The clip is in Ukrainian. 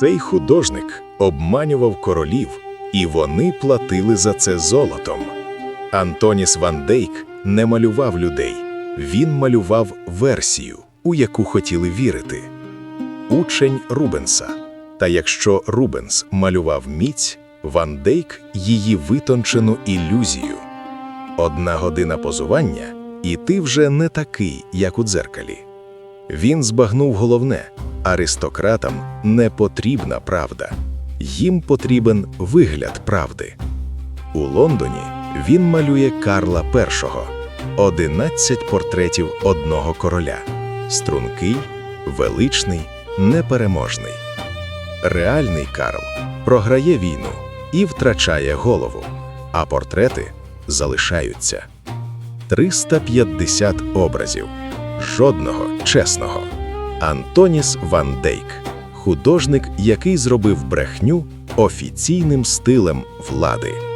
Цей художник обманював королів, і вони платили за це золотом. Антоніс Ван Дейк не малював людей, він малював версію, у яку хотіли вірити. Учень Рубенса. Та якщо Рубенс малював міць, Ван Дейк її витончену ілюзію. Одна година позування, і ти вже не такий, як у дзеркалі. Він збагнув головне аристократам не потрібна правда, їм потрібен вигляд правди. У Лондоні він малює Карла І, 11 портретів одного короля, стрункий, величний, непереможний. Реальний Карл програє війну і втрачає голову, а портрети залишаються. 350 образів. Жодного чесного. Антоніс Ван Дейк, художник, який зробив брехню офіційним стилем влади.